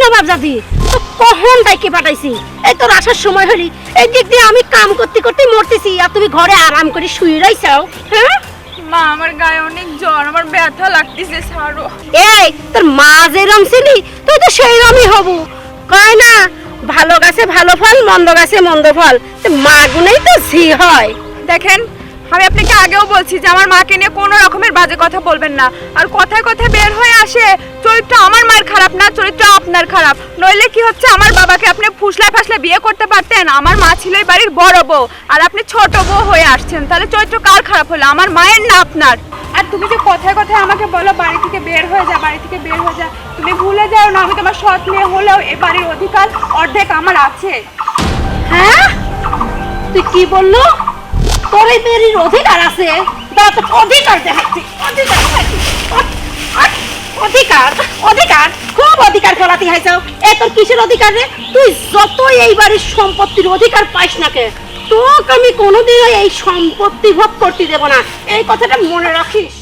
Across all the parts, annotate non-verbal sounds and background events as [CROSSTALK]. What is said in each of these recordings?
নবাব জাদি তো কখন ডাইকে পাঠাইছি? এই তোর আসার সময় হলি এই দিক দিয়ে আমি কাম করতে করতে মরতেছি আর তুমি ঘরে আরাম করে শুয়ে রইছাও হ্যাঁ? মা আমার গায়ে অনেক জ্বর আমার ব্যথা লাগতেছে ছাড়ো এই তোর মা যেরম ছিলি তুই তো সেইরমই হবু। কয় না ভালো গাছে ভালো ফল মন্দ গাছে মন্দ ফল মা গুনেই তো ঝি হয়। দেখেন আমি আপনাকে আগেও বলছি যে আমার মাকে নিয়ে কোনো রকমের বাজে কথা বলবেন না। আর কথায় কথায় বের হয়ে আসে, চরিত্র আমার মায়ের খারাপ না, চরিত্র আপনার খারাপ। নইলে কি হচ্ছে, আমার বাবাকে আপনি ফুসলায় ফাসলে বিয়ে করতে পারতেন? আমার মা ছিল এই বাড়ির বড় বউ, আর আপনি ছোট বউ হয়ে আসছেন। তাহলে চরিত্র কার খারাপ হলো? আমার মায়ের না আপনার? আর তুমি যে কথায় কথায় আমাকে বলো, বাড়ি থেকে বের হয়ে যা, বাড়ি থেকে বের হয়ে যা। তুমি ভুলে যাও না, আমি তোমার সৎ মেয়ে হলেও এ বাড়ির অধিকার অর্ধেক আমার আছে। হ্যাঁ? তুই কি বলল? তোর এই অধিকার আছে। তার তো অধিকার দেখাচ্ছি। অধিকার অধিকার অধিকার, খুব অধিকার ফলাতে হয়েছে। এ তোর কিসের অধিকার রে? তুই যতই এই বাড়ির সম্পত্তির অধিকার পাইস না কে তোকে আমি কোনোদিনও এই সম্পত্তি ভোগ করতে দেব না। এই কথাটা মনে রাখিস?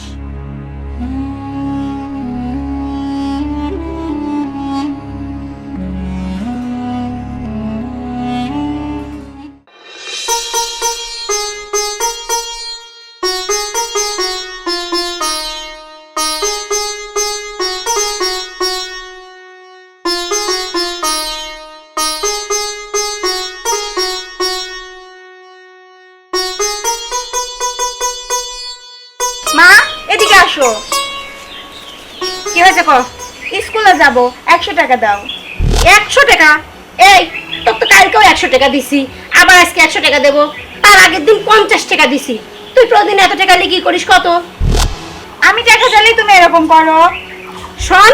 যাব, একশো টাকা দাও। একশো টাকা? এই তোর তো কালকেও একশো টাকা দিছি, আবার আজকে একশো টাকা দেবো, তার আগের দিন পঞ্চাশ টাকা দিছি। তুই প্রতিদিন এত টাকা লিখি করিস কত? আমি টাকা চাইলেই তুমি এরকম করো। শোন,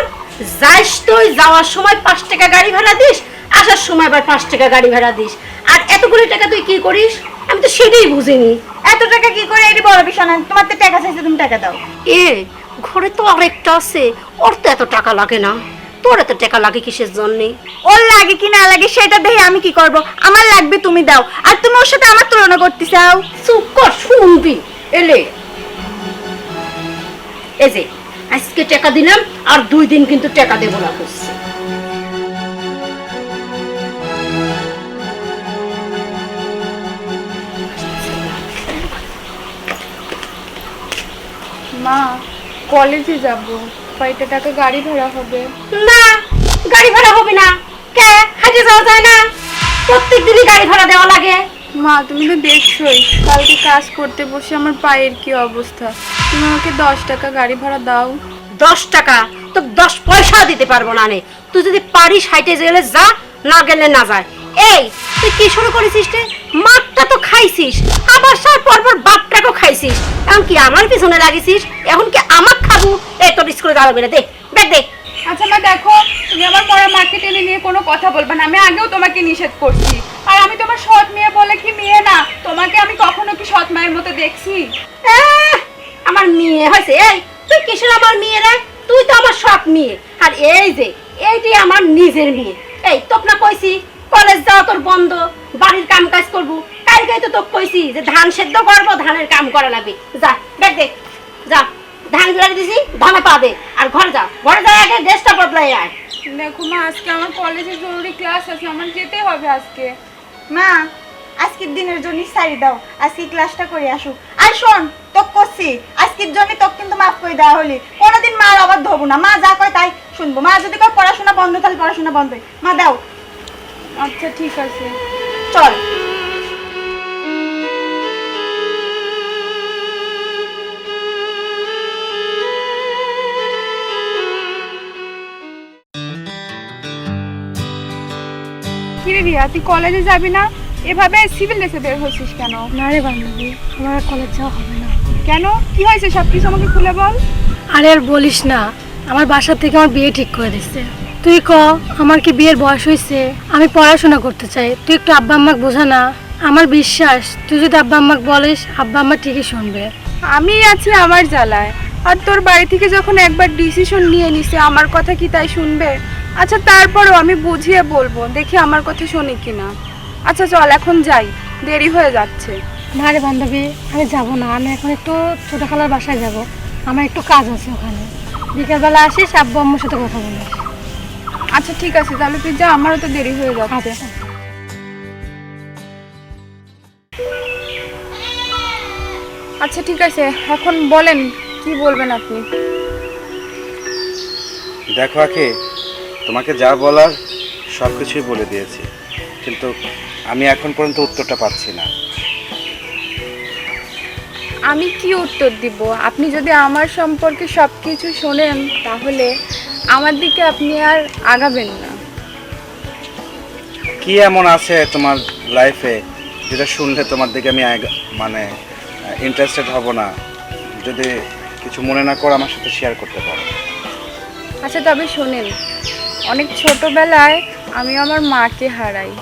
যাইস তুই, যাওয়ার সময় পাঁচ টাকা গাড়ি ভাড়া দিস, আসার সময় আবার পাঁচ টাকা গাড়ি ভাড়া দিস। আর এতগুলো টাকা তুই কি করিস? আমি তো সেটাই বুঝিনি। এত টাকা কি করে? এটি বড় বিষয় না তোমার তো টাকা চাইছে, তুমি টাকা দাও। এ, ঘরে তো আরেকটা আছে, ওর তো এত টাকা লাগে না। তোর এত টাকা লাগে কিসের জন্যে? ওর লাগে কি না লাগে সেটা দেখে আমি কি করব? আমার লাগবে তুমি দাও। আর তুমি ওর সাথে আমার তুলনা করতে চাও? চুপ কর শুনবি। এলে। এই যে আজকে টাকা দিলাম আর দুই দিন কিন্তু টাকা দেবো না করছে মা কলেজে যাব। কয়টা টাকা গাড়ি ভাড়া হবে। না গাড়ি ভাড়া হবে না। কে? হাটে যাওয়া যায় না। প্রত্যেক দিনই গাড়ি ভাড়া দেওয়া লাগে। মা তুমি তো দেখছোই। কালকে কাজ করতে বসে আমার পায়ের কি অবস্থা। তুমি আমাকে দশ টাকা গাড়ি ভাড়া দাও। দশ টাকা? তো দশ পয়সা দিতে পারব না নে। তুই যদি পারিস হাইটে গেলে যা না গেলে না যায়। এই তুই কি শুরু করেছিস রে? মাঠটা তো খাইছিস। আবার সার পরপর বাপটাকেও খাইছিস। এখন কি আমার পিছনে লাগিয়েছিস এখন কি আমার খাব? এই তোর স্কুলে যাওয়া বেড়ে দে ব্যাগ দে। আচ্ছা মা দেখো তুমি আমার পড়া মার্কেটে নিয়ে কোনো কথা বলবে না। আমি আগেও তোমাকে নিষেধ করছি। আর আমি তোমার সৎ মেয়ে বলে কি মেয়ে না? তোমাকে আমি কখনো কি সৎ মায়ের মতো দেখছি? আমার মেয়ে হয়েছে। এই তুই কিসের আমার মেয়ে রে? তুই তো আমার সৎ মেয়ে। আর এই যে এইটি আমার নিজের মেয়ে। এই তোকে না কইছি কলেজ যাওয়া তোর বন্ধ বাড়ির কাম কাজ করব। কালকে তো তোকে কইছি যে ধান সেদ্ধ করব ধানের কাম করা লাগবে। যা দেখ দে যা ধান গুলারি দিছি ধানে পা দে আর ঘরে যা ঘরে যা আগে ড্রেসটা বদলাই আয়। দেখো মা আজকে আমার কলেজে জরুরি ক্লাস আছে আমার যেতে হবে আজকে। মা আজকের দিনের জন্য সারি দাও আজকে ক্লাসটা করে আসুক আর শোন তোক করছি আজকের জন্য তোকে কিন্তু মাফ করে দেওয়া হলি। কোনোদিন মার আবার ধরবো না। মা যা কয় তাই শুনব। মা যদি কয় পড়াশোনা বন্ধ তাহলে পড়াশোনা বন্ধ। মা দাও। আচ্ছা ঠিক আছে। চল। কি রে রিয়া তুই কলেজে যাবি না? এভাবে সিভিল ড্রেসে বের হয়েছিস কেন? না রে বান্ধবী আমার কলেজ যাওয়া হবে না। কেন? কি হয়েছে সব কিছু আমাকে খুলে বল। আরে আর বলিস না আমার বাসা থেকে আমার বিয়ে ঠিক করে দিচ্ছে তুই ক আমার কি বিয়ের বয়স হয়েছে আমি পড়াশোনা করতে চাই তুই একটু আব্বা আম্মাকে বোঝা না। আমার বিশ্বাস তুই যদি আব্বা আম্মাকে বলিস আব্বা আম্মা ঠিকই শুনবে। আমি আছি আমার জ্বালায় আর তোর বাড়ি থেকে যখন একবার ডিসিশন নিয়ে নিছে আমার কথা কি তাই শুনবে? আচ্ছা তারপরও আমি বুঝিয়ে বলব দেখি আমার কথা শোনে কিনা। আচ্ছা চল এখন যাই দেরি হয়ে যাচ্ছে। না রে বান্ধবী আমি যাব না আমি এখন একটু ছোটো খালার বাসায় যাব। আমার একটু কাজ আছে ওখানে। বিকেলবেলা আসিস আব্বু আম্মুর সাথে কথা বলিস। আচ্ছা ঠিক আছে তাহলে তুই যা আমারও তো দেরি হয়ে যাচ্ছে। আচ্ছা। আচ্ছা ঠিক আছে এখন বলেন কি বলবেন আপনি? দেখো আখি তোমাকে যা বলার সব কিছুই বলে দিয়েছি। কিন্তু আমি এখন পর্যন্ত উত্তরটা পাচ্ছি না। আমি কি উত্তর দিব? আপনি যদি আমার সম্পর্কে সব কিছু শোনেন তাহলে আমার দিকে আপনি আর আগাবেন না। কি এমন আছে তোমার লাইফে যেটা শুনলে তোমার দিকে আমি মানে ইন্টারেস্টেড হব না? যদি কিছু মনে না করো আমার সাথে শেয়ার করতে পারো। আচ্ছা তবে শোনেন। অনেক ছোটবেলায় আমি আমার মাকে হারাই।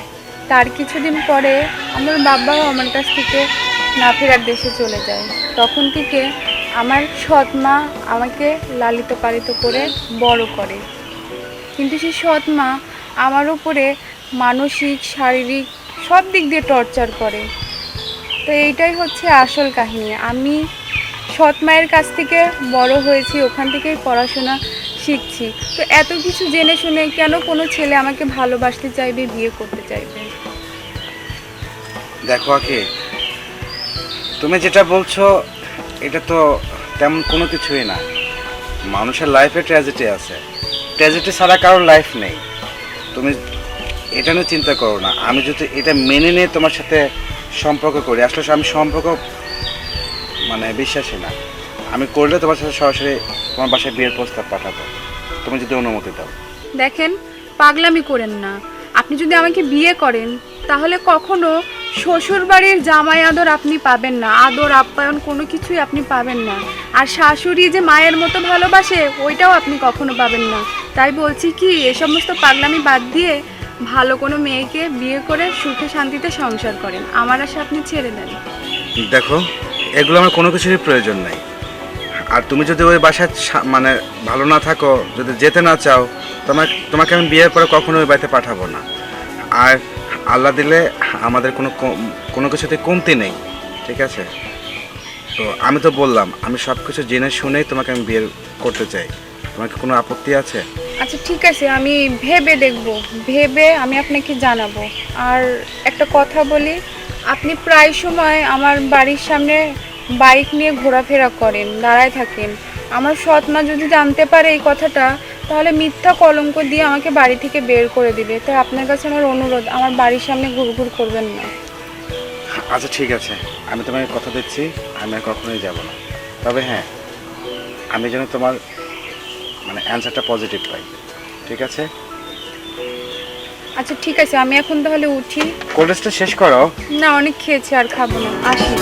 তার কিছুদিন পরে আমার বাবাও আমার কাছ থেকে না ফেরার দেশে চলে যায়। তখন থেকে আমার সৎ মা আমাকে লালিত পালিত করে বড় করে। কিন্তু সেই সৎ মা আমার উপরে মানসিক, শারীরিক সব দিক দিয়ে টর্চার করে। তো এইটাই হচ্ছে আসল কাহিনী। আমি সৎ মায়ের কাছ থেকে বড় হয়েছি, ওখান থেকেই পড়াশোনা শিখছি। তো এত কিছু জেনে শুনে কেন কোনো ছেলে আমাকে ভালোবাসতে চাইবে, বিয়ে করতে চাইবে? দেখো আখি তুমি যেটা বলছো, এটা তো তেমন কোনো কিছুই না। মানুষের লাইফে ট্র্যাজেডি আছে। ট্র্যাজেডি ছাড়া কারোর লাইফ নেই। তুমি এটা নিয়ে চিন্তা করো না। আমি যদি এটা মেনে নিয়ে তোমার সাথে সম্পর্ক করি, আসলে আমি সম্পর্ক মানে বিশ্বাসী না। আমি করলে তোমার সাথে সরাসরি তোমার বাসায় বিয়ের প্রস্তাব পাঠাবো। তুমি যদি অনুমতি দাও। দেখেন পাগলামি করেন না। আপনি যদি আমাকে বিয়ে করেন তাহলে কখনো শ্বশুর বাড়ির জামাই আদর আপনি পাবেন না। আদর আপ্যায়ন কোনো কিছুই আপনি পাবেন না। আর শাশুড়ি যে মায়ের মতো ভালোবাসে ওইটাও আপনি কখনো পাবেন না। তাই বলছি কি এ সমস্ত পাগলামি বাদ দিয়ে ভালো কোনো মেয়েকে বিয়ে করে সুখে শান্তিতে সংসার করেন। আমার আশা আপনি ছেড়ে দেন। দেখো এগুলো আমার কোনো কিছুরই প্রয়োজন নেই। আর তুমি যদি ওই বাসায় মানে ভালো না থাকো, যদি যেতে না চাও, তোমাকে তোমাকে আমি বিয়ের পরে কখনো ওই বাড়িতে পাঠাবো না। আর আল্লাহ দিলে আমাদের কোনো কোনো কিছুতে কমতি নেই, ঠিক আছে? তো আমি তো বললাম, আমি সব কিছু জেনে শুনেই তোমাকে আমি বিয়ে করতে চাই। তোমাকে কোনো আপত্তি আছে? আচ্ছা ঠিক আছে, আমি ভেবে দেখব, ভেবে আমি আপনাকে জানাব। আর একটা কথা বলি, আপনি প্রায় সময় আমার বাড়ির সামনে বাইক নিয়ে ঘোরাফেরা করেন দাঁড়ায় থাকেন। আমার সৎ মা যদি জানতে পারে এই কথাটা তাহলে মিথ্যা কলঙ্ক দিয়ে আমাকে বাড়ি থেকে বের করে দিবে। তাই আপনার কাছে আমার অনুরোধ আমার বাড়ির সামনে ঘুরঘুর করবেন না। আচ্ছা ঠিক আছে। আমি তোমাকে কথা দিচ্ছি আমি আর কখনোই যাব না। তবে হ্যাঁ আমি যেন তোমার মানে অ্যান্সারটা পজিটিভ পাই। ঠিক আছে? আচ্ছা ঠিক আছে আমি এখন তাহলে উঠি। কোল্ড শেষ করো না অনেক খেয়েছি আর খাব না। আসি।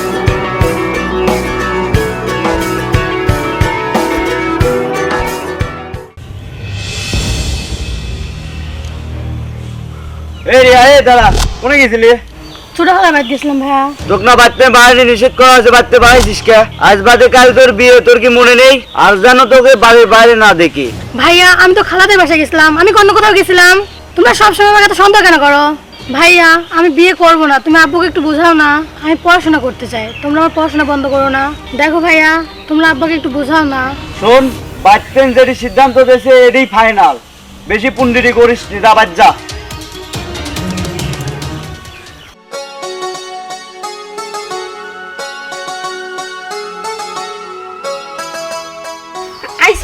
এই রিয়া এই দাঁড়া কোনে গেছিলি? ছোট বাদ গেছিলাম ভাইয়া। তোকে না বাড়তে বাইরে নিষেধ করা হয়েছে বাড়তে বাইরেছিস কে? আজ বাদে কাল তোর বিয়ে তোর কি মনে নেই? আর জানো তোকে বাড়ির বাইরে না দেখি। ভাইয়া আমি তো খালাদের বাসায় গেছিলাম আমি অন্য কোথাও গেছিলাম। তোমরা সবসময় আমাকে এত সন্দেহ কেন করো? ভাইয়া আমি বিয়ে করব না তুমি আব্বুকে একটু বোঝাও না। আমি পড়াশোনা করতে চাই তোমরা আমার পড়াশোনা বন্ধ করো না। দেখো ভাইয়া তোমরা আব্বাকে একটু বোঝাও না। শোন বাচ্চেন যেটি সিদ্ধান্ত দিয়েছে এটাই ফাইনাল বেশি পুন্ডিরি করিস যা বাদ যা।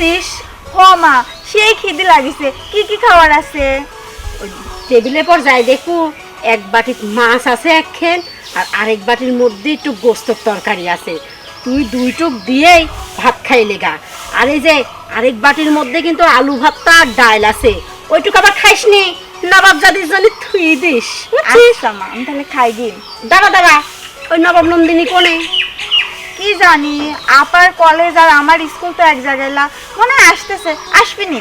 আইসিস হ মা সেই খিদে লাগিছে। কি কি খাবার আছে? টেবিলে পর যাই দেখো এক বাটির মাছ আছে এক খেন আর আরেক বাটির মধ্যে একটু গোস্তর তরকারি আছে। তুই দুই টুক দিয়েই ভাত খাই লেগা আর এই যে আরেক বাটির মধ্যে কিন্তু আলু ভাতটা আর ডাল আছে। ওইটুকু আবার খাইস নি নবাব জাদির জন্য থুই দিস। আচ্ছা আমি তাহলে খাই গিন দাঁড়া দাঁড়া। ওই নবাব নন্দিনী কোনে? কি জানি আপার কলেজ আর আমার স্কুল তো এক জায়গায় লা মনে হয় আসতেছে আসবিনি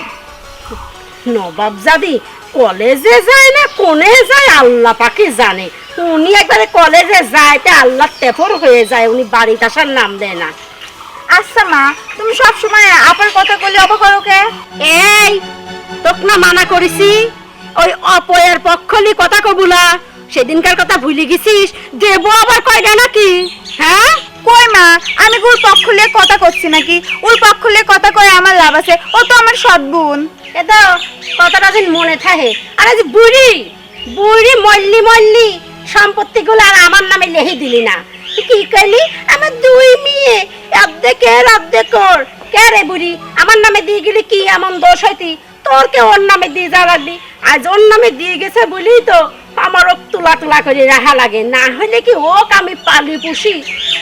নবাব জাদি কলেজে যায় না কোনে যায় আল্লাহ পাকে জানে। উনি একবারে কলেজে যায় তা আল্লাহ টেফর হয়ে যায় উনি বাড়িতে আসার নাম দেয় না। আচ্ছা মা তুমি সব সময় আপার কথা বলি অবাক করো কে? এই তোক না মানা করেছি? ওই অপয়ের পক্ষলি কথা কবুলা। সেদিনকার কথা ভুলে গেছিস? দেবো আবার কয়টা নাকি হ্যাঁ কই মা আমি ওর পক্ষ লিয়ে কথা করছি নাকি? ওর পক্ষ লিয়ে কথা কয়ে আমার লাভ আছে? ও তো আমার সৎ বোন। এ তো কথাটা যেন মনে থাকে। আর যে বুড়ি বুড়ি মল্লি মল্লি, সম্পত্তিগুলো আর আমার নামে লেহে দিলি না। কি কইলি? আমার দুই মেয়ে অর্ধেকের অর্ধেকর কে রে বুড়ি? আমার নামে দিয়ে গেলি কি এমন দোষ হইতি? তোর কে ওর নামে দিয়ে যা লাগলি আজ ওর নামে দিয়ে গেছে বলি তো আমার ওক তুলা তুলা করে রাখা লাগে। না হলে কি ওক আমি পালি পুষি?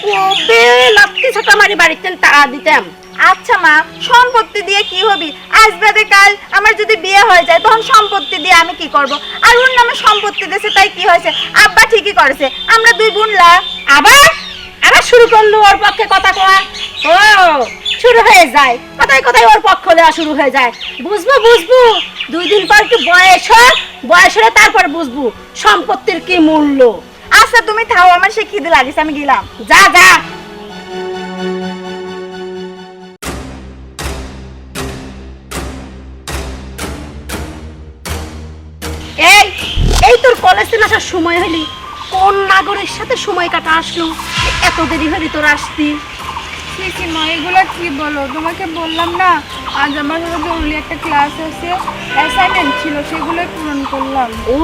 ও বে লাত্তি ছাতা মারি বাড়িতে তাড়া দিতাম আচ্ছা মা সম্পত্তি দিয়ে কি হবি? আজ বাদে কাল আমার যদি বিয়ে হয়ে যায় তখন সম্পত্তি দিয়ে আমি কি করব? আর ওর নামে সম্পত্তি দিয়েছে তাই কি হয়েছে? আব্বা ঠিকই করেছে আমরা দুই বোন লা আবার? আবার শুরু করল ওর পক্ষে কথা কয়া ও শুরু হয়ে যায়। কথায় কথায় ওর পক্ষ দেওয়া শুরু হয়ে যায়। বুঝব বুঝব। দুই দিন পর একটু বয়স হোক বয়স হলে তারপর বুঝব। সম্পত্তির কি মূল্য? আচ্ছা তুমি থাও আমার সে খিদে লাগিস আমি গেলাম। যা যা। এই এই তোর কলেজ থেকে আসার সময় হলি কোন নাগরের সাথে সময় কাটা আসলো? এত দেরি হলি তোর আসতি। কি মা এগুলো কি বলো? তোমাকে বললাম না আজ আমার জরুরি একটা ক্লাস আছে অ্যাসাইনমেন্ট ছিল সেগুলোই পূরণ করলাম। ও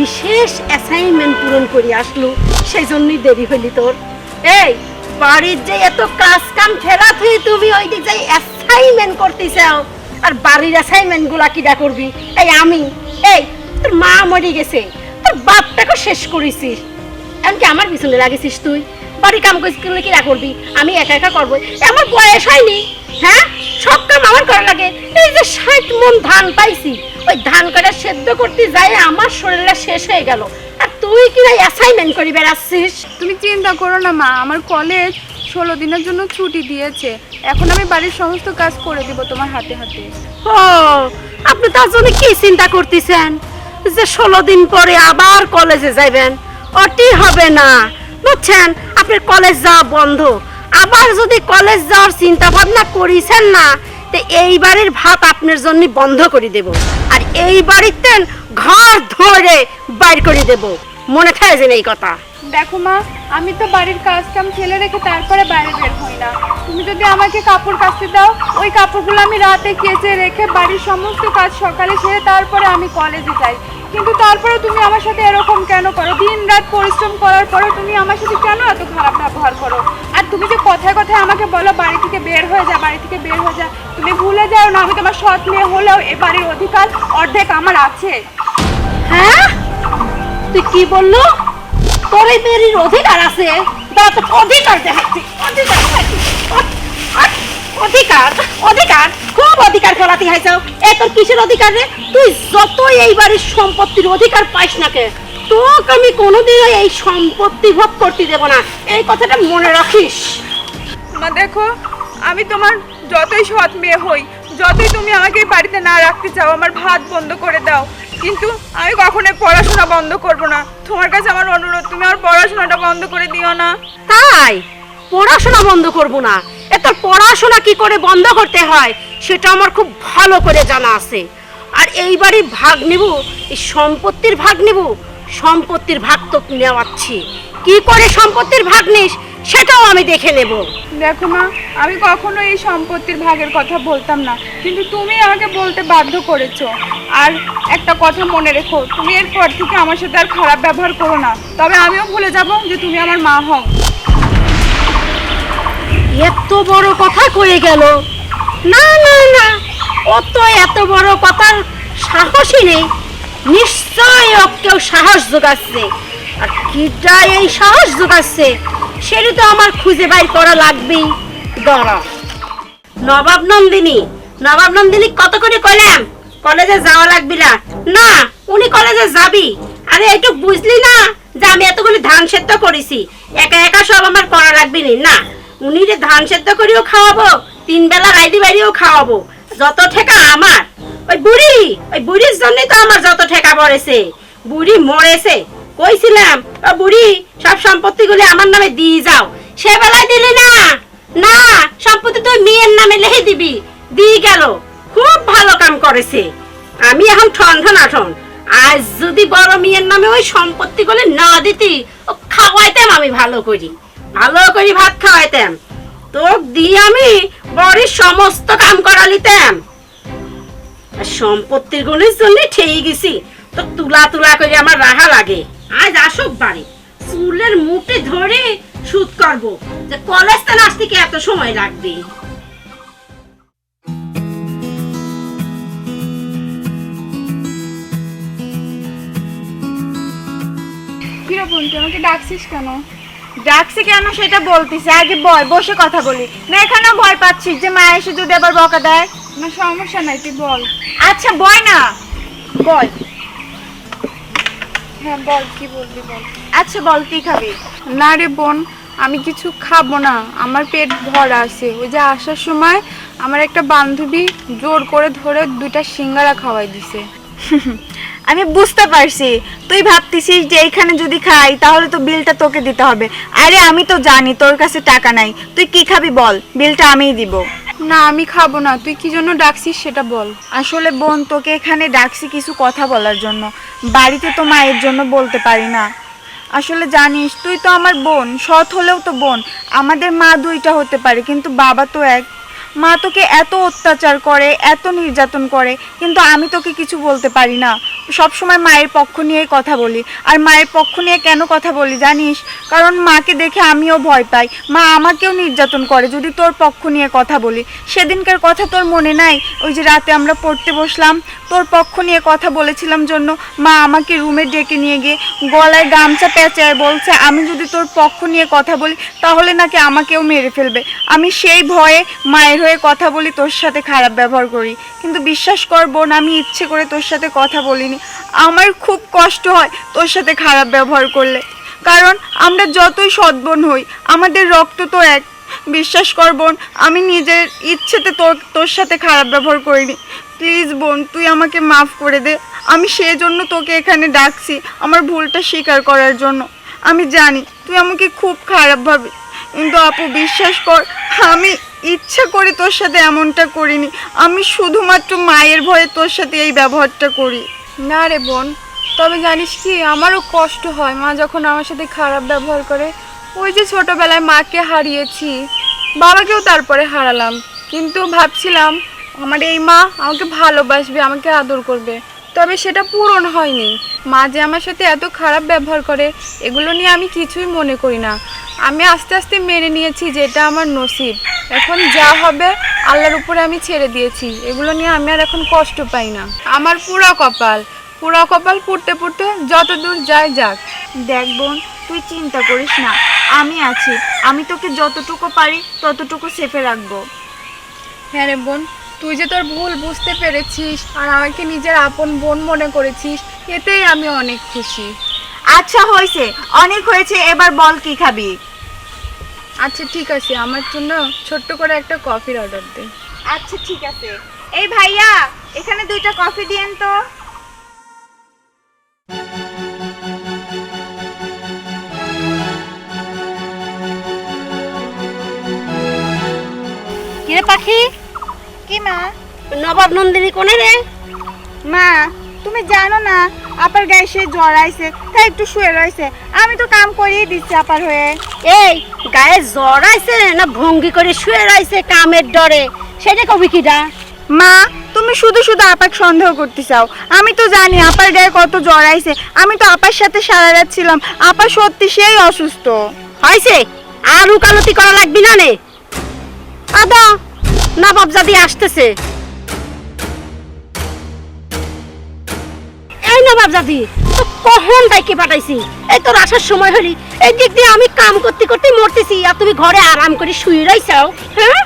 বিশেষ অ্যাসাইনমেন্ট পূরণ করি আসলো সেই জন্যই দেরি হইলি তোর। এই, বাড়ির যে এত কাজ কাম ফেরা তুই তুমি ওই দিক যাই অ্যাসাইনমেন্ট করতে চাও আর বাড়ির অ্যাসাইনমেন্টগুলা কিটা করবি? এই আমি, এই, তোর মা মরে গেছে, তোর বাপটাকে শেষ করেছিস এমনকি আমার পিছনে লাগেছিস তুই। বাড়ি কাম কিরা করবি? আমি একা একা করব। আমার বয়স হয়নি হ্যাঁ? সব কাম আমার করা লাগে। এই যে ষাট মন ধান পাইছি ওই ধান কাটা সেদ্ধ করতে যাই আমার শরীরটা শেষ হয়ে গেল। আর তুই কিনা অ্যাসাইনমেন্ট করি বেড়াচ্ছিস? তুমি চিন্তা করো না মা। আমার কলেজ ষোলো দিনের জন্য ছুটি দিয়েছে। এখন আমি বাড়ির সমস্ত কাজ করে দেবো তোমার হাতে হাতে। ও আপনি তার জন্য কি চিন্তা করতেছেন? যে ষোলো দিন পরে আবার কলেজে যাবেন অটি হবে না। বুঝছেন? আপনার কলেজ যাওয়া বন্ধ। আবার যদি কলেজ যাওয়ার চিন্তা ভাবনা করিছেন না, তো এই বাড়ির ভাত আপনার জন্য বন্ধ করে দেব। আর এই বাড়িতে ঘর ধরে বাইর করে দেব। মনে থাকে যেন এই কথা। দেখো মা, আমি তো বাড়ির কাজ কাম ফেলে রেখে তারপরে বাইরে বের হই না। তুমি যদি আমাকে কাপড় কাচতে দাও, ওই কাপড়গুলো আমি রাতে কেচে রেখে বাড়ির সমস্ত কাজ সকালে সেরে তারপরে আমি কলেজে যাই। কিন্তু তারপরে তুমি আমার সাথে এরকম কেন করো? দিন রাত পরিশ্রম করার পরে তুমি আমার সাথে কেন এত খারাপ ব্যবহার করো? আর তুমি যে কথায় কথায় আমাকে বলো, বাড়ি থেকে বের হয়ে যা, বাড়ি থেকে বের হয়ে যা, তুমি ভুলে যাও না আমি তোমার সৎ মেয়ে হলেও এ বাড়ির অধিকার অর্ধেক আমার আছে। হ্যাঁ? তুই কি বলল? তোর এই অধিকার আছে। দাঁড়া তো, অধিকার দেখাচ্ছি, অধিকার অধিকার অধিকার, খুব অধিকার ফলাতে হয়েছে। এ তোর কিসের অধিকার রে? তুই যতই এই বাড়ির সম্পত্তির অধিকার পাইস না কে তোকে আমি কোনোদিনও এই সম্পত্তি ভোগ করতে দেব না। এই কথাটা মনে রাখিস। মা দেখো, আমি তোমার যতই সৎ মেয়ে হই, যতই তুমি আমাকে বাড়িতে না রাখতে চাও, আমার ভাত বন্ধ করে দাও। কিন্তু আমি কখনো পড়াশোনা বন্ধ করব না। তোমার কাছে আমার অনুরোধ, তুমি আমার পড়াশোনাটা বন্ধ করে দিও না। তাই? পড়াশোনা বন্ধ করব না। এত পড়াশোনা কি করে বন্ধ করতে হয়, সেটা আমার খুব ভালো করে জানা আছে। আর এইবারই ভাগ নেব, এই সম্পত্তির ভাগ নেব, সম্পত্তির ভাগ তো নেওয়াচ্ছি। কি করে সম্পত্তির ভাগ নিস? সেটাও আমি দেখে নেব। দেখো মা আমি কখনো এই সম্পত্তির ভাগের কথা বলতাম না কিন্তু তুমি আমাকে বলতে বাধ্য করেছ। আর একটা কথা মনে রেখো তুমি এরপর থেকে আমার সাথে আর খারাপ ব্যবহার করো না তবে আমিও ভুলে যাব যে তুমি আমার মা হও। এত বড় কথা কয়ে গেল। না না না ও তো এত বড় কথার সাহসই নেই। নিশ্চয় ও কেউ সাহস যোগাচ্ছে। আর কিটা এই সাহস যোগাচ্ছে সেটা তো আমার খুঁজে বাইর করা লাগবেই। দাঁড়া। নবাব নন্দিনী নবাব নন্দিনী কত করে কইলাম? কলেজে যাওয়া লাগবে না। না, উনি কলেজে যাবি। আরে, একটু বুঝলি না যে আমি এতগুলি ধান সেদ্ধ করেছি, একা একা সব আমার করা লাগবে না? উনি যে ধান সেদ্ধ করেও খাওয়াবো, তিন বেলা রাইডি বাড়িও খাওয়াবো, যত ঠেকা আমার। ওই বুড়ি, ওই বুড়ির জন্যই তো আমার যত ঠেকা পড়েছে। বুড়ি মরেছে কইছিলাম, ও বুড়ি, সব সম্পত্তিগুলি আমার নামে দিয়ে যাও। সে বেলায় দিলি না? না, সম্পত্তি তুই মেয়ের নামে লিখে দিবি। দিয়ে গেল। খুব ভালো কাম করেছে। আমি এখন ঠন ঠন আঠন আজ যদি বড় মেয়ের নামে ওই সম্পত্তি গুলো না দিতি, ও খাওয়াইতাম আমি ভালো করি। ভালো করি ভাত খাওয়াইতাম। তোক দিয়ে আমি বাড়ির সমস্ত কাম করালিতাম। সম্পত্তির গুণের জন্য ঠেয়ে গেছি। তো তুলা তুলা করে আমার রাহা লাগে। আজ আসুক বাড়ি। চুলের মুঠে ধরে সুদ করব। যে কলেজ তো আসতে কি এত সময় লাগবে। কিরে বোন তুই আমাকে ডাকছিস কেন? ডাকছে কেন সেটা বলতিছে, আগে বয়, বসে কথা বলি। না, এখানেও ভয় পাচ্ছিস যে মা এসে যদি আবার বকা দেয়? না, সমস্যা নাই, তুই বল। আচ্ছা বয় না। বল হ্যাঁ বল কি বলবি বল? আচ্ছা বল কি খাবি? না রে বোন আমি কিছু খাব না। আমার পেট ভরা আছে। ওই যে আসার সময় আমার একটা বান্ধবী জোর করে ধরে দুইটা সিঙ্গারা খাওয়াই দিছে। [LAUGHS] আমি বুঝতে পারছি। তুই ভাবতেছিস যে এইখানে যদি খাই তাহলে তো বিলটা তোকে দিতে হবে। আরে আমি তো জানি তোর কাছে টাকা নাই। তুই কি খাবি বল? বিলটা আমিই দিব। না, আমি খাব না। তুই কি জন্য ডাকছিস সেটা বল। আসলে বোন, তোকে এখানে ডাকছি কিছু কথা বলার জন্য। বাড়িতে তো মায়ের জন্য বলতে পারি না। আসলে জানিস, তুই তো আমার বোন, সৎ হলেও তো বোন। আমাদের মা দুইটা হতে পারে, কিন্তু বাবা তো এক। মা তোকে এত অত্যাচার করে, এত নির্যাতন করে, কিন্তু আমি তোকে কিছু বলতে পারি না। সব সময় মায়ের পক্ষ নিয়েই কথা বলি। আর মায়ের পক্ষ নিয়ে কেন কথা বলি জানিস? কারণ মাকে দেখে আমিও ভয় পাই। মা আমাকেও নির্যাতন করে যদি তোর পক্ষ নিয়ে কথা বলি। সেদিনকার কথা তোর মনে নাই? ওই যে রাতে আমরা পড়তে বসলাম, তোর পক্ষ নিয়ে কথা বলেছিলাম জন্য মা আমাকে রুমে ডেকে নিয়ে গিয়ে গলায় গামছা পেঁচায় বলছে, আমি যদি তোর পক্ষ নিয়ে কথা বলি, তাহলে নাকি আমাকেও মেরে ফেলবে। আমি সেই ভয়ে মায়ের হয়ে কথা বলি, তোর সাথে খারাপ ব্যবহার করি। কিন্তু বিশ্বাস কর বোন, আমি ইচ্ছে করে তোর সাথে কথা বলিনি। আমার খুব কষ্ট হয় তোর সাথে খারাপ ব্যবহার করলে। কারণ আমরা যতই সদ্বন হই, আমাদের রক্ত তো এক। বিশ্বাস কর বোন, আমি নিজের ইচ্ছেতে তোর তোর সাথে খারাপ ব্যবহার করিনি। প্লিজ বোন, তুই আমাকে মাফ করে দে। আমি সেই জন্য তোকে এখানে ডাকছি, আমার ভুলটা স্বীকার করার জন্য। আমি জানি তুই আমাকে খুব খারাপ ভাবে। কিন্তু আপু, বিশ্বাস কর, আমি ইচ্ছা করে তোর সাথে এমনটা করিনি। আমি শুধুমাত্র মায়ের ভয়ে তোর সাথে এই ব্যবহারটা করি। না রে বোন, তবে জানিস কি, আমারও কষ্ট হয় মা যখন আমার সাথে খারাপ ব্যবহার করে। ওই যে ছোটবেলায় মাকে হারিয়েছি, বাবাকেও তারপরে হারালাম। কিন্তু ভাবছিলাম, আমার এই মা আমাকে ভালোবাসবে, আমাকে আদর করবে। তবে সেটা পূরণ হয়নি। মা যে আমার সাথে এত খারাপ ব্যবহার করে, এগুলো নিয়ে আমি কিছুই মনে করি না। আমি আস্তে আস্তে মেনে নিয়েছি যে এটা আমার নসিব। এখন যা হবে আল্লাহর উপরে আমি ছেড়ে দিয়েছি। এগুলো নিয়ে আমি আর এখন কষ্ট পাই না। আমার পুরো কপাল পুরো কপাল পুড়তে পুড়তে যত দূর যায় যাক। দেখ বোন তুই চিন্তা করিস না। আমি আছি। আমি তোকে যতটুকু পারি ততটুকু সেফে রাখব। হ্যাঁ রে বোন তুই যে তোর ভুল বুঝতে পেরেছিস আর আমাকে নিজের আপন বোন মনে করেছিস এতেই আমি অনেক খুশি। আচ্ছা হয়েছে অনেক হয়েছে এবার বল কি খাবি? আচ্ছা ঠিক আছে আমার জন্য ছোট্ট করে একটা কফির অর্ডার দে আচ্ছা ঠিক আছে। এই ভাইয়া এখানে দুইটা কফি দিয়েন তো। কিরে পাখি? কি মা? নবাব নন্দিনী কোনে রে? মা তুমি জানো না আপার গায়ে সে জ্বর আইছে তাই একটু শুয়ে রয়েছে। আমি তো কাম করিয়ে দিচ্ছি আপার হয়ে। এই গায়ে জ্বর আইছে না ভঙ্গি করে শুয়ে রয়েছে কামের ডরে? সেটা কবি কিডা? মা তুমি শুধু শুধু আপাক সন্দেহ করতে চাও। আমি তো জানি আপার গায়ে কত জ্বর আইছে। আমি তো আপার সাথে সারা রাত ছিলাম। আপা সত্যি সেই অসুস্থ। হয়েছে আর উকালতি করা লাগবি না নে? আদা! নবাব জাদি আসতেছে। এই নবাব জাদি তো কখন ডাইকে পাঠাইছি? এই তোর আসার সময় হলি। এই দিক দিয়ে আমি কাম করতে করতে মরতেছি আর তুমি ঘরে আরাম করে শুয়ে রইছাও হ্যাঁ?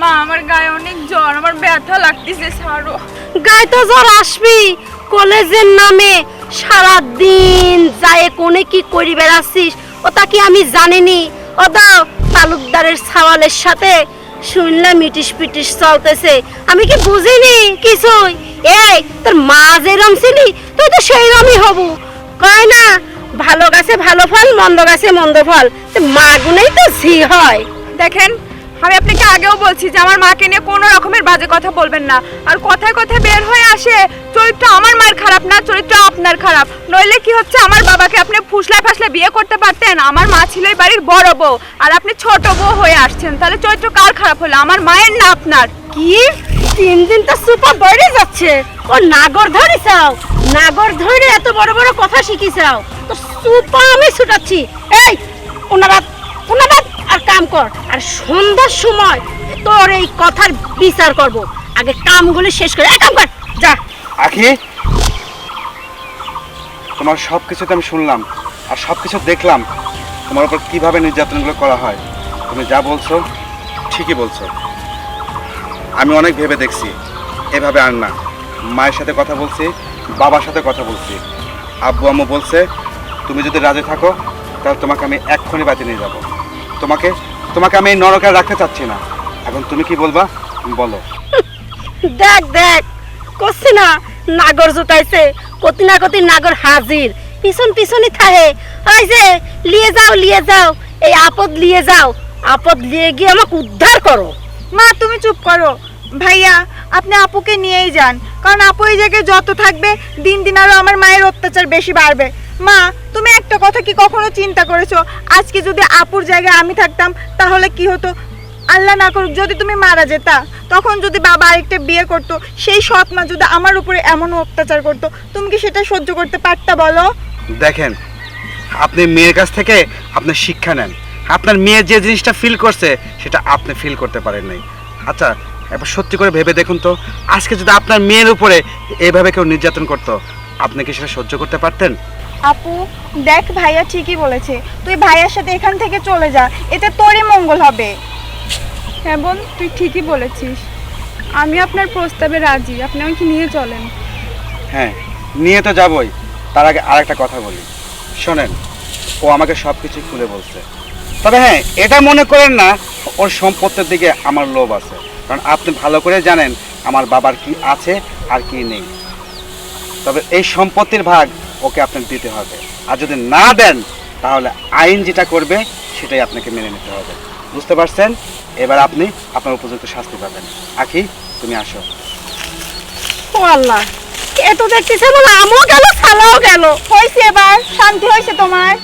মা আমার গায়ে অনেক জ্বর আমার ব্যথা লাগতেছে ছাড়ো। গায়ে তো জ্বর আসবি কলেজের নামে সারা দিন যায় কোনে কি করি বেড়াচ্ছিস ওটা কি আমি জানিনি? ও দাও তালুকদারের সাওয়ালের সাথে শুনলে মিটিস পিটিস চলতেছে আমি কি বুঝিনি কিছুই? এই তোর মা যেরম ছিলি তুই তো সেইরমই হবু। কয় না ভালো গাছে ভালো ফল মন্দ গাছে মন্দ ফল। মা গুনেই তো ঝি হয়। দেখেন আমি আপনাকে আগেও বলছি যে আমার মাকে নিয়ে কোনো রকমের বাজে কথা বলবেন না। আর কথায় কথায় বের হয়ে আসে চরিত্র আমার মার খারাপ না চরিত্র আপনার আপনার খারাপ। নইলে কি হচ্ছে আমার বাবাকে আপনি ফুসলায় ফাসলে বিয়ে করতে পারতেন? আমার মা ছিল এই বাড়ির বড় বউ আর আপনি ছোট বউ হয়ে আসছেন। তাহলে চরিত্র কার খারাপ হলো? আমার মায়ের না আপনার? কি? তিন দিন তো সুপা বেড়ে যাচ্ছে। ও নাগর ধরে চাও নাগর ধরে এত বড় বড় কথা শিখি চাও তো সুপা আমি ছুটাচ্ছি। এই ওনারা ওনারা আর কাম কর। আর সন্ধ্যার সময় তোর এই কথার বিচার করব। আগে কামগুলো শেষ করে, এই কাম কর, যা। আখি, তোমার সব কিছুতে আমি শুনলাম, আর সব কিছু দেখলাম। তোমার উপর কীভাবে নির্যাতনগুলো করা হয়, তুমি যা বলছো, ঠিকই বলছো। আমি অনেক ভেবে দেখছি। এভাবে আর না। মায়ের সাথে কথা বলছি, বাবার সাথে কথা বলছি। আব্বু আম্মু বলছে, তুমি যদি রাজি থাকো, তাহলে তোমাকে আমি এক্ষুনি বাঁচিয়ে নিয়ে যাব। তোমাকে তোমাকে আমি এই নরকে রাখতে চাচ্ছি না। এখন তুমি কি বলবা? বলো। [LAUGHS] দেখ দেখ করছি না, নাগর জুটাইছে কতি না কতি নাগর হাজির। পিছন পিছনই থাহে ওই যে, লিয়ে যাও লিয়ে যাও। এই আপদ লিয়ে যাও। আপদ লিয়ে গিয়ে আমাকে উদ্ধার করো। মা, তুমি চুপ করো। ভাইয়া, আপনি আপুকে নিয়েই যান। কারণ আপু এই জায়গায় যত থাকবে, দিন দিন আরও আমার মায়ের অত্যাচার বেশি বাড়বে। মা, তুমি একটা কথা কি কখনো চিন্তা করেছ? আজকে যদি আপুর জায়গায় আমি থাকতাম, তাহলে কি হতো? আল্লাহ না করুক, যদি তুমি মারা যেতা, তখন যদি বাবা আরেকটা বিয়ে করতো, সেই সৎ মা যদি আমার উপরে এমন অত্যাচার করতো, তুমি কি সেটা সহ্য করতে পারতা বলো? দেখেন, আপনি মেয়ের কাছ থেকে আপনি শিক্ষা নেন। আপনার মেয়ে যে জিনিসটা ফিল করছে সেটা আপনি ফিল করতে পারেন নাই। আচ্ছা একবার সত্যি করে ভেবে দেখুন তো আজকে যদি আপনার মেয়ের উপরে এভাবে কেউ নির্যাতন করতো আপনি কি সেটা সহ্য করতে পারতেন? আপু দেখ ভাইয়া ঠিকই বলেছে। তুই ভাইয়ার সাথে এখান থেকে চলে যা এতে তোরই মঙ্গল হবে। হ্যাঁ বোন তুই ঠিকই বলেছিস। আমি আপনার প্রস্তাবে রাজি আপনি আমাকে নিয়ে চলেন। হ্যাঁ নিয়ে তো যাবই। তার আগে আরেকটা কথা বলি। শোনেন ও আমাকে সব কিছুই খুলে বলছে। তবে হ্যাঁ এটা মনে করেন না, ওর সম্পত্তির দিকে আমার লোভ আছে। কারণ আপনি ভালো করে জানেন আমার বাবার কি আছে আর কি নেই। তবে এই সম্পত্তির ভাগ ওকে আপনাকে দিতে হবে। আর যদি না দেন, তাহলে আইন যেটা করবে, সেটাই আপনাকে মেনে নিতে হবে। বুঝতে পারছেন? এবার আপনি আপনার উপযুক্ত শাস্তি পাবেন। আখি, তুমি আসো। ও আল্লাহ, এ তো দেখতেছে বলে আমও গেল সালাও গেল। হয়েছে এবার, শান্তি হয়েছে তোমার।